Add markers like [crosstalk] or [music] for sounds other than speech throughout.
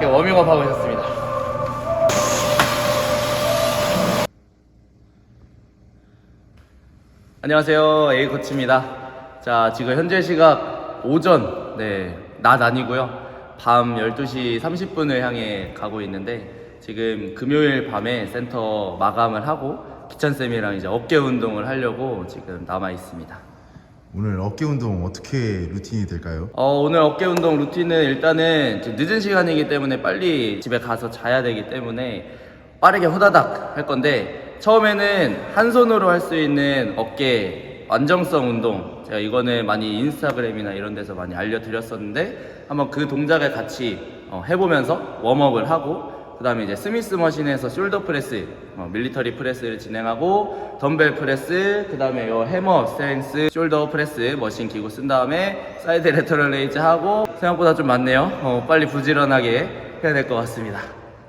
어깨 워밍업 하고 있었습니다. 안녕하세요. A 코치입니다. 자, 지금 현재 시각 오전, 네, 낮 아니고요. 밤 12시 30분을 향해 가고 있는데 지금 금요일 밤에 센터 마감을 하고 기찬쌤이랑 이제 어깨 운동을 하려고 지금 남아 있습니다. 오늘 어깨 운동 어떻게 루틴이 될까요? 어, 오늘 어깨 운동 루틴은 일단은 늦은 시간이기 때문에 빨리 집에 가서 자야 되기 때문에 빠르게 호다닥 할 건데 처음에는 한 손으로 할 수 있는 어깨 안정성 운동 제가 이거는 많이 인스타그램이나 이런 데서 많이 알려드렸었는데 한번 그 동작을 같이 어, 해보면서 웜업을 하고 그 다음에 이제 스미스 머신에서 숄더 프레스, 어, 밀리터리 프레스를 진행하고 덤벨 프레스, 그 다음에 요 해머, 스트렝스, 숄더 프레스 머신 기구 쓴 다음에 사이드 레터럴 레이즈 하고 생각보다 좀 많네요. 어, 빨리 부지런하게 해야 될 것 같습니다.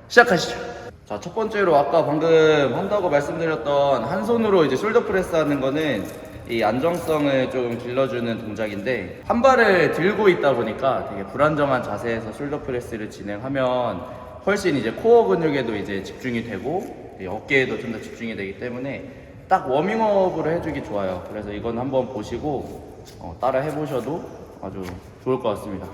시작하시죠. 자, 첫 번째로 아까 방금 한다고 말씀드렸던 한 손으로 이제 숄더 프레스 하는 거는 이 안정성을 좀 길러주는 동작인데 한 발을 들고 있다 보니까 되게 불안정한 자세에서 숄더 프레스를 진행하면 훨씬 이제 코어 근육에도 이제 집중이 되고 이 어깨에도 좀 더 집중이 되기 때문에 딱 워밍업으로 해주기 좋아요. 그래서 이건 한번 보시고 어, 따라 해보셔도 아주 좋을 것 같습니다.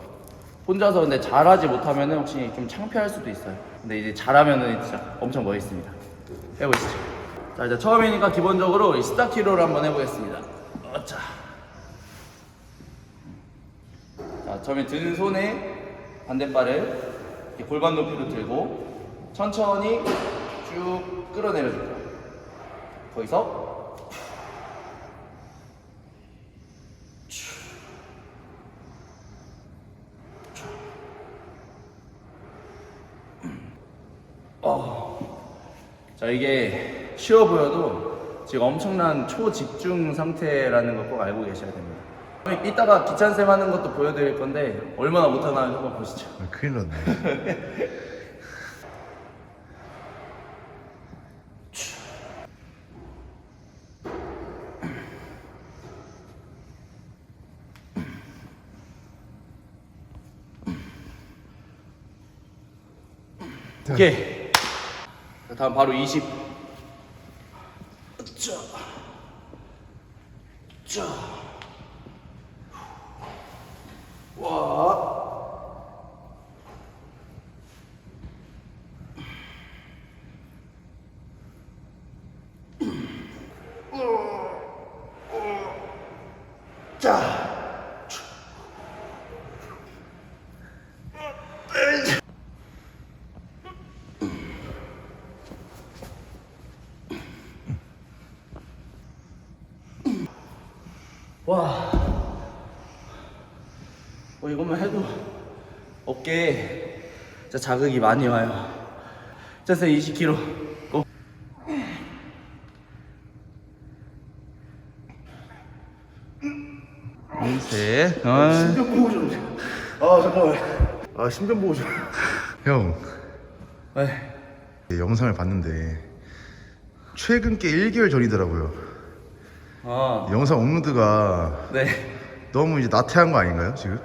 혼자서 근데 잘하지 못하면 혹시 좀 창피할 수도 있어요. 근데 이제 잘하면은 진짜 엄청 멋있습니다. 해보시죠. 자, 이제 처음이니까 기본적으로 이 스타키로를 한번 해보겠습니다. 어차. 자, 처음에 든 손에 반대발을 골반 높이로 들고 천천히 쭉 끌어내려 줄 거예요. 거기서 자 이게 쉬워 보여도 지금 엄청난 초집중 상태라는 걸꼭 알고 계셔야 됩니다. 이따가 기찬쌤 하는 것도 보여드릴 건데 얼마나 못하나 한번 보시죠. 아, 큰일 났네. 오케이. 자, 다음 바로 20. 자. 자. 와. 자. 와. 뭐 이것만 해도 어깨에 진짜 자극이 많이 와요. 진짜 20kg. 고. 셋. 어. 신변 보호 좀. 아 잠깐만. 아 신변 보호 좀. 형 네. 네, 영상을 봤는데 최근 게 1개월 전이더라고요. 아, 영상 업로드가 네. 너무 이제 나태한 거 아닌가요 지금?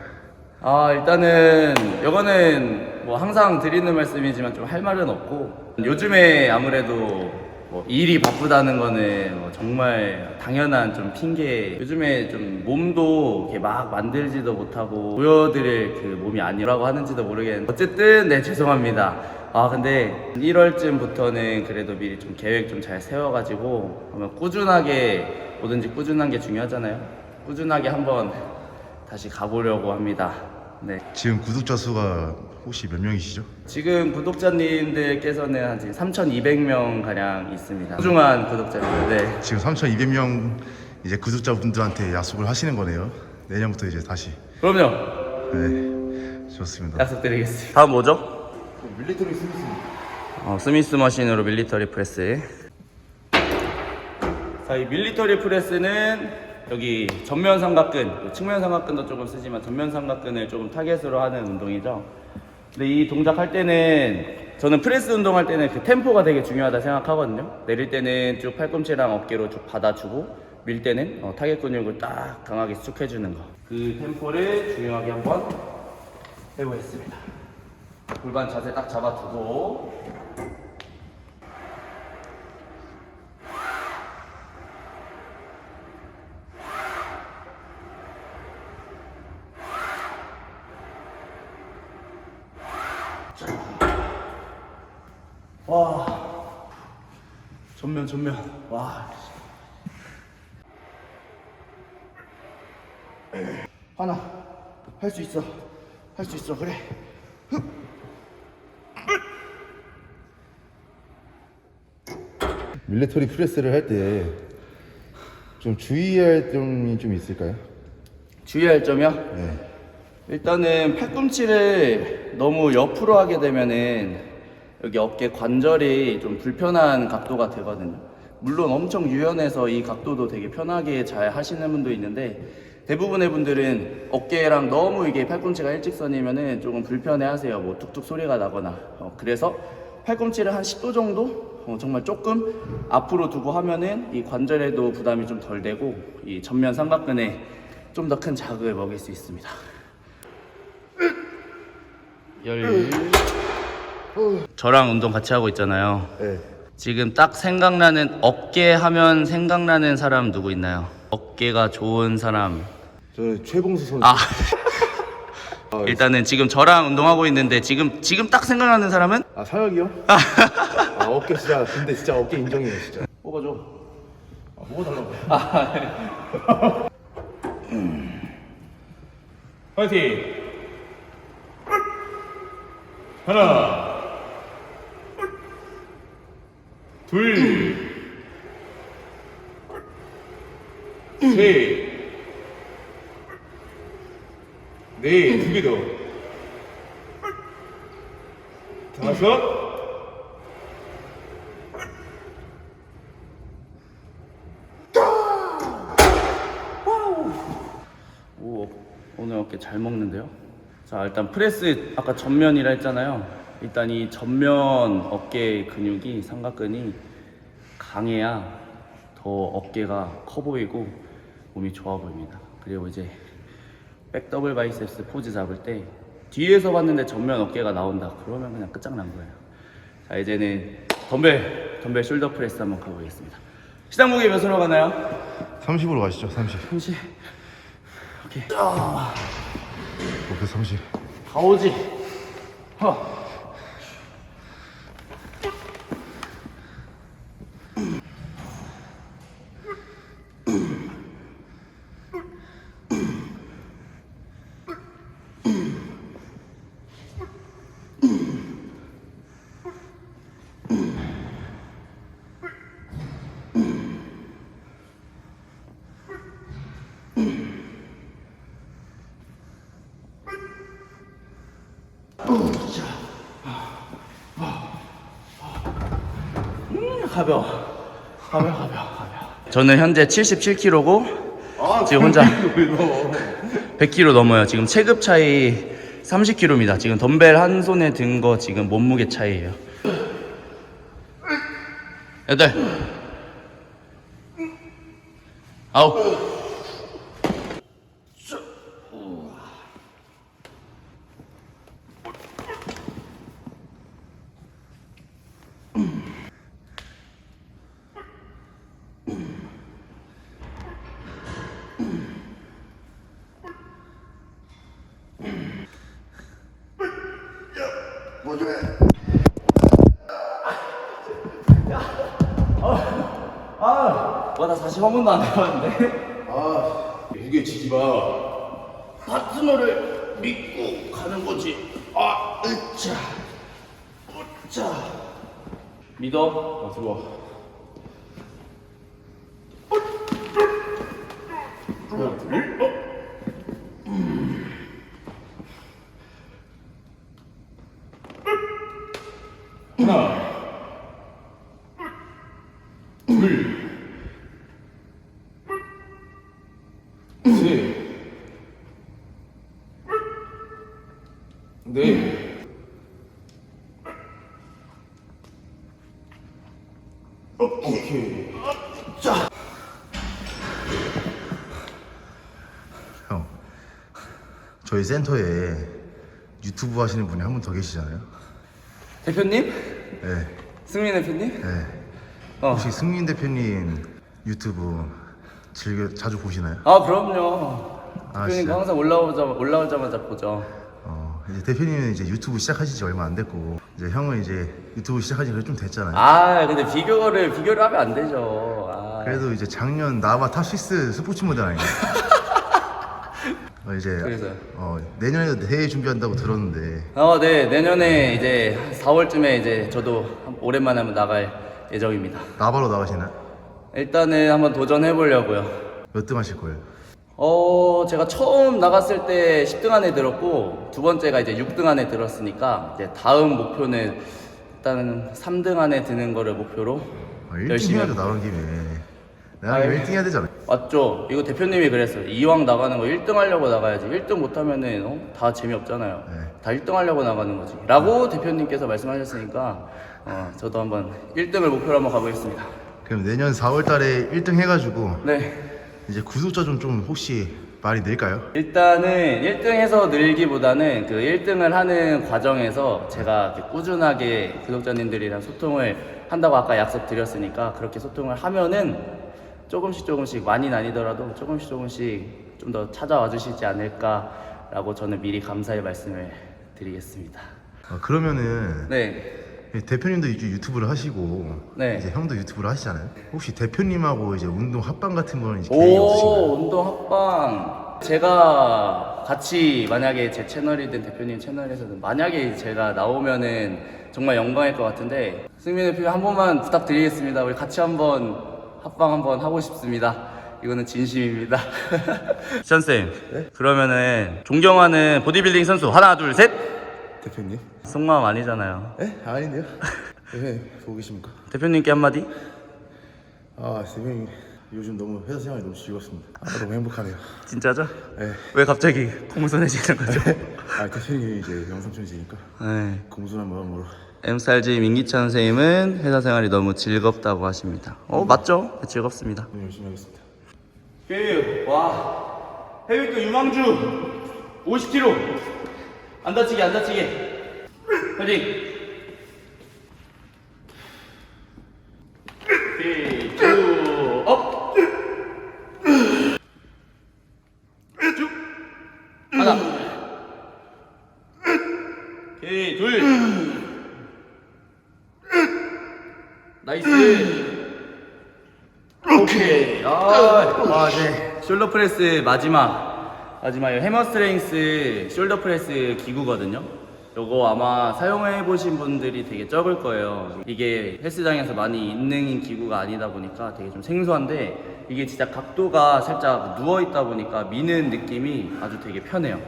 아 일단은 이거는 뭐 항상 드리는 말씀이지만 좀 할 말은 없고 요즘에 아무래도 뭐 일이 바쁘다는 거는 뭐 정말 당연한 좀 핑계 요즘에 좀 몸도 이렇게 막 만들지도 못하고 보여드릴 그 몸이 아니라고 하는지도 모르겠는데 어쨌든 네 죄송합니다 아 근데 1월쯤부터는 그래도 미리 좀 계획 좀 잘 세워가지고 한번 꾸준하게 뭐든지 꾸준한 게 중요하잖아요 꾸준하게 한번 다시 가보려고 합니다. 네. 지금 구독자 수가 혹시 몇 명이시죠? 지금 구독자님들께서는 한 지금 3,200명 가량 있습니다. 소중한 구독자님들. 네. 지금 3,200명 이제 구독자분들한테 약속을 하시는 거네요. 내년부터 이제 다시. 그럼요. 네, 좋습니다. 약속드리겠습니다. 다음 뭐죠? 밀리터리 스미스. 어, 스미스 머신으로 밀리터리 프레스. 자, 이 밀리터리 프레스는 여기 전면 삼각근, 측면 삼각근도 조금 쓰지만 전면 삼각근을 조금 타겟으로 하는 운동이죠. 근데 이 동작 할 때는 저는 프레스 운동할 때는 그 템포가 되게 중요하다 생각하거든요. 내릴 때는 쭉 팔꿈치랑 어깨로 쭉 받아주고 밀 때는 어, 타겟 근육을 딱 강하게 수축해주는 거. 그 템포를 중요하게 한번 해보겠습니다. 골반 자세 딱 잡아두고 와. 전면 전면. 와. 하나 할 수 있어. 할 수 있어. 그래. 밀리터리 프레스를 할 때 좀 주의할 점이 좀 있을까요? 주의할 점이요? 네. 일단은 팔꿈치를 너무 옆으로 하게 되면은 여기 어깨 관절이 좀 불편한 각도가 되거든요. 물론 엄청 유연해서 이 각도도 되게 편하게 잘 하시는 분도 있는데 대부분의 분들은 어깨랑 너무 이게 팔꿈치가 일직선이면은 조금 불편해 하세요. 뭐 툭툭 소리가 나거나. 어, 그래서 팔꿈치를 한 10도 정도 어, 정말 조금 앞으로 두고 하면은 이 관절에도 부담이 좀 덜 되고 이 전면 삼각근에 좀 더 큰 자극을 먹일 수 있습니다. 열. 저랑 운동 같이 하고 있잖아요. 네. 지금 딱 생각나는 어깨 하면 생각나는 사람 누구 있나요? 어깨가 좋은 사람. 저는 최봉수 선수. 아. [laughs] 일단은 지금 저랑 운동하고 있는데 지금 지금 딱 생각나는 사람은 아 사혁이요? 아 어깨 진짜 근데 진짜 어깨 인정이에요 진짜. 뽑아줘. 아 뽑아달라고. [laughs] 파이팅! 하나, 둘, 셋, 넷, 두 개 더. 다섯, 오 오늘 어깨 잘 먹는데요. 자 일단 프레스 아까 전면이라 했잖아요. 일단 이 전면 어깨 근육이 삼각근이 강해야 더 어깨가 커 보이고 몸이 좋아 보입니다. 그리고 이제 백 더블 바이셉스 포즈 잡을 때 뒤에서 봤는데 전면 어깨가 나온다. 그러면 그냥 끝장난 거예요. 자 이제는 덤벨 덤벨 숄더 프레스 한번 가보겠습니다. 시장 무게 몇으로 가나요? 30으로 가시죠 30 30 오케이. 아. 530. 다 오지. 허. 가벼워. 가벼워, 가벼워, 가벼워. 저는 현재 77kg고 지금 혼자 100kg 넘어요. 지금 체급 차이 30kg입니다. 지금 덤벨 한 손에 든 거 지금 몸무게 차이예요. 여덟, 아홉. 와, 나 사실 한 번도 안 해봤는데. 무게 지지 마. 파트너를 믿고 가는 거지. 아, 으짜, 으짜. 믿어. 아, 들어와. 하나, 둘, 어? 오케이. 형 저희 센터에 유튜브 하시는 분이 한 분 더 계시잖아요. 대표님? 네. 승민 대표님? 네. 어. 혹시 승민 대표님 유튜브 즐겨 자주 보시나요? 아 그럼요. 아, 대표님 진짜? 항상 올라오자 올라오자마자 보죠. 어, 이제 대표님은 이제 유튜브 시작하신 지 얼마 안 됐고 이제 형은 이제 유튜브 시작하신 지좀 됐잖아요. 아 근데 비교를 비교를 하면 안 되죠. 아. 그래도 이제 작년 나바 탑6 스포츠 모델 아니에요? 어, 이제 그래서요? 어, 내년에도 대회 준비한다고 들었는데 어, 네 내년에 이제 4월쯤에 이제 저도 한- 오랜만에 한번 나갈 예정입니다. 나바로 나가시나요? 일단은 한번 도전해 보려고요. 몇 등 하실 거예요? 어, 제가 처음 나갔을 때 10등 안에 들었고, 두 번째가 이제 6등 안에 들었으니까, 이제 다음 목표는 일단은 3등 안에 드는 거를 목표로 아, 1등 열심히 해야죠 하고. 나온 김에 내가 아유. 1등 해야 되잖아요 맞죠? 이거 대표님이 그랬어요. 이왕 나가는 거 1등 하려고 나가야지. 1등 못하면은, 어? 다 재미없잖아요. 네. 다 1등 하려고 나가는 거지. 라고 대표님께서 말씀하셨으니까, 어, 저도 한번 1등을 목표로 한번 가보겠습니다. 그럼 내년 4월 달에 1등 해가지고 네. 이제 구독자 좀, 좀 혹시 많이 늘까요? 일단은 1등에서 늘기보다는 그 1등을 하는 과정에서 제가 이렇게 꾸준하게 구독자님들이랑 소통을 한다고 아까 약속 드렸으니까 그렇게 소통을 하면은 조금씩 조금씩 많이는 아니더라도 조금씩 조금씩 좀 더 찾아와 주시지 않을까라고 저는 미리 감사의 말씀을 드리겠습니다. 어, 그러면은 네. 대표님도 이제 유튜브를 하시고 네. 이제 형도 유튜브를 하시잖아요. 혹시 대표님하고 이제 운동 합방 같은 거는 이제 계획이 없으신가요? 오, 운동 합방. 제가 같이 만약에 제 채널이든 대표님 채널에서든 만약에 제가 나오면은 정말 영광일 것 같은데 승민 대표님 한 번만 부탁드리겠습니다. 우리 같이 한번 합방 한번 하고 싶습니다. 이거는 진심입니다. [laughs] 션쌤, 그러면은 존경하는 보디빌딩 선수 하나 둘 셋. 대표님? 속마음 아니잖아요. 에? 아닌데요? 대표님 보고 계십니까? 대표님께 한마디? 아 대표님 요즘 너무 회사 생활이 너무 즐겁습니다. 아 너무 행복하네요. 진짜죠? 네. 왜 갑자기 공손해지는 거죠? [laughs] 아 대표님이 이제 영상 편지니까 네. 공손한 마음으로 MSRG 민기찬 선생님은 회사 생활이 너무 즐겁다고 하십니다. 어 맞죠? 즐겁습니다. 오늘 열심히 하겠습니다. 그, 와 해외급 유망주 50kg 안 다치게 안 다치게. 파이팅. 나이스. 오케이. 아, 아, 네. 숄더 프레스 마지막. 마지막 해머 스트렝스 숄더 프레스 기구거든요. 요거 아마 사용해 보신 분들이 되게 적을 거예요. 이게 헬스장에서 많이 있는 기구가 아니다 보니까 되게 좀 생소한데 이게 진짜 각도가 살짝 누워 있다 보니까 미는 느낌이 아주 되게 편해요.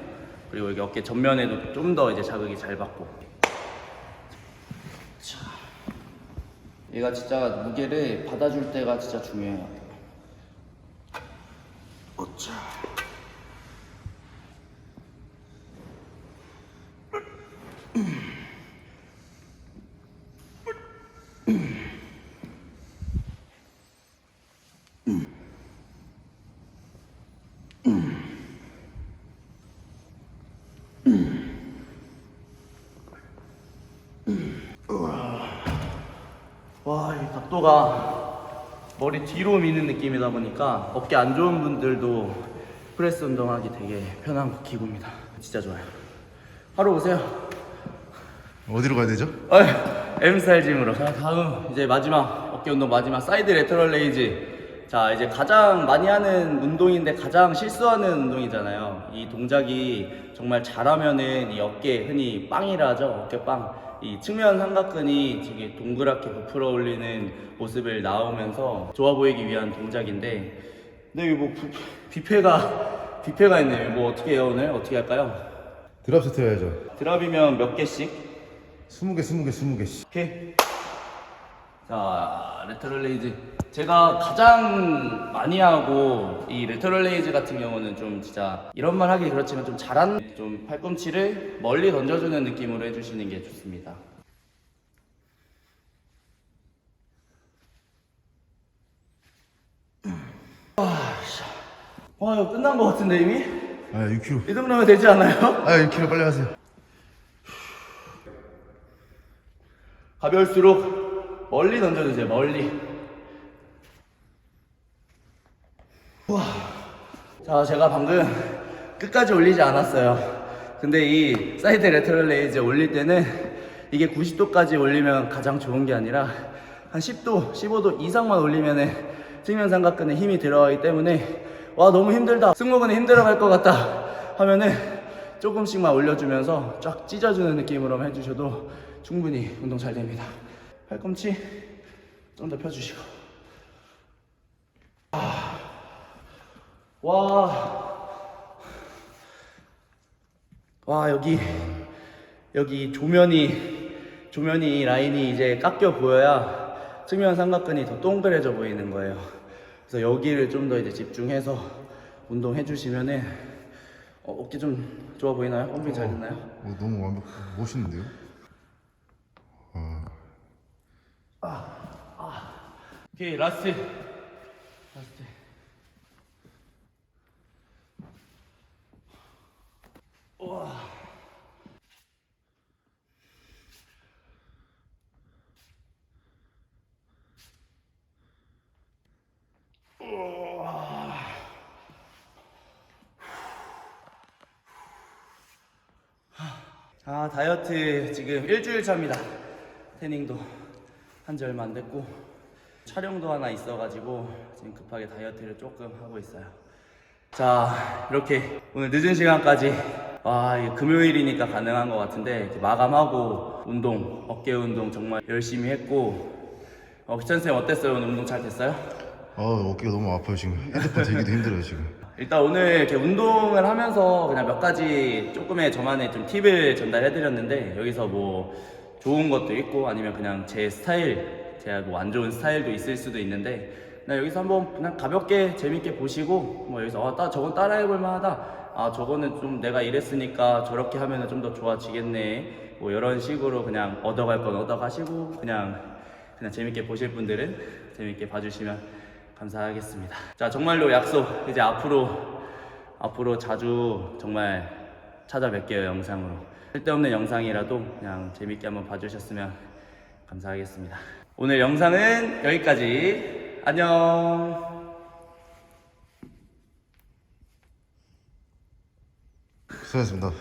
그리고 여기 어깨 전면에도 좀 더 이제 자극이 잘 받고. 얘가 진짜 무게를 받아줄 때가 진짜 중요해요. 어짜. 와, 이 각도가 머리 뒤로 미는 느낌이다 보니까 어깨 안 좋은 분들도 프레스 운동하기 되게 편한 기구입니다. 진짜 좋아요. 하러 오세요. 어디로 가야 되죠? 어이, M스타일 짐으로. 자, 다음 이제 마지막 어깨 운동 마지막 사이드 레터럴 레이즈. 자, 이제 가장 많이 하는 운동인데 가장 실수하는 운동이잖아요. 이 동작이 정말 잘하면은 이 어깨 흔히 빵이라 하죠. 어깨 빵. 이 측면 삼각근이 되게 동그랗게 부풀어 올리는 모습을 나오면서 좋아 보이기 위한 동작인데 근데 이거 뭐 부- 뷔페가 뷔페가 있네요. 뭐 어떻게 해요 오늘? 어떻게 할까요? 드랍 세트 해야죠. 드랍이면 몇 개씩? 20개, 20개, 20개씩. 오케이. 자, 레터럴 레이즈. 제가 가장 많이 하고 이 레터럴 레이즈 같은 경우는 좀 진짜 이런 말 하기 그렇지만 좀 잘한 좀 팔꿈치를 멀리 던져주는 느낌으로 해주시는 게 좋습니다. 아, 와, 이거 끝난 것 같은데 이미? 아 6kg. 이 정도면 되지 않아요? 아 6kg 빨리 하세요. 가벼울수록 멀리 던져주세요. 멀리. 우와. 자, 제가 방금 끝까지 올리지 않았어요. 근데 이 사이드 레터럴 레이즈 올릴 때는 이게 90도까지 올리면 가장 좋은 게 아니라 한 10도, 15도 이상만 올리면은 측면 삼각근에 힘이 들어가기 때문에 와 너무 힘들다 승모근이 힘들어 갈 것 같다 하면은 조금씩만 올려주면서 쫙 찢어주는 느낌으로만 해주셔도 충분히 운동 잘 됩니다. 팔꿈치 좀 더 펴주시고 아. 와. 와 여기 여기 조면이 조면이 라인이 이제 깎여 보여야 측면 삼각근이 더 동그래져 보이는 거예요. 그래서 여기를 좀 더 이제 집중해서 운동해 주시면은 어, 어깨 좀 좋아 보이나요? 펌핑 잘 됐나요? 어, 너무 완벽 멋있는데요? 오케이 라스트. 라스트. 우와. 아 다이어트 지금 일주일 차입니다. 태닝도 한 지 얼마 안 됐고 촬영도 하나 있어가지고 지금 급하게 다이어트를 조금 하고 있어요. 자 이렇게 오늘 늦은 시간까지 와 금요일이니까 가능한 것 같은데 마감하고 운동 어깨 운동 정말 열심히 했고. 어, 기천쌤 어땠어요? 오늘 운동 잘 됐어요? 아 어깨가 너무 아파요 지금. 핸드폰 들기도 힘들어요 지금. 일단 오늘 이렇게 운동을 하면서 그냥 몇 가지 조금의 저만의 좀 팁을 전달해드렸는데 여기서 뭐 좋은 것도 있고 아니면 그냥 제 스타일 제가 뭐 안 좋은 스타일도 있을 수도 있는데 나 여기서 한번 그냥 가볍게 재밌게 보시고 뭐 여기서 아, 따, 저건 따라해볼 만하다 아 저거는 좀 내가 이랬으니까 저렇게 하면은 좀더 좋아지겠네 뭐 이런 식으로 그냥 얻어갈 건 얻어가시고 그냥 그냥 재밌게 보실 분들은 재밌게 봐주시면 감사하겠습니다. 자, 정말로 약속. 이제 앞으로, 앞으로 자주 정말 찾아뵐게요, 영상으로. 쓸데없는 영상이라도 그냥 재밌게 한번 봐주셨으면 감사하겠습니다. 오늘 영상은 여기까지. 안녕. 수고하셨습니다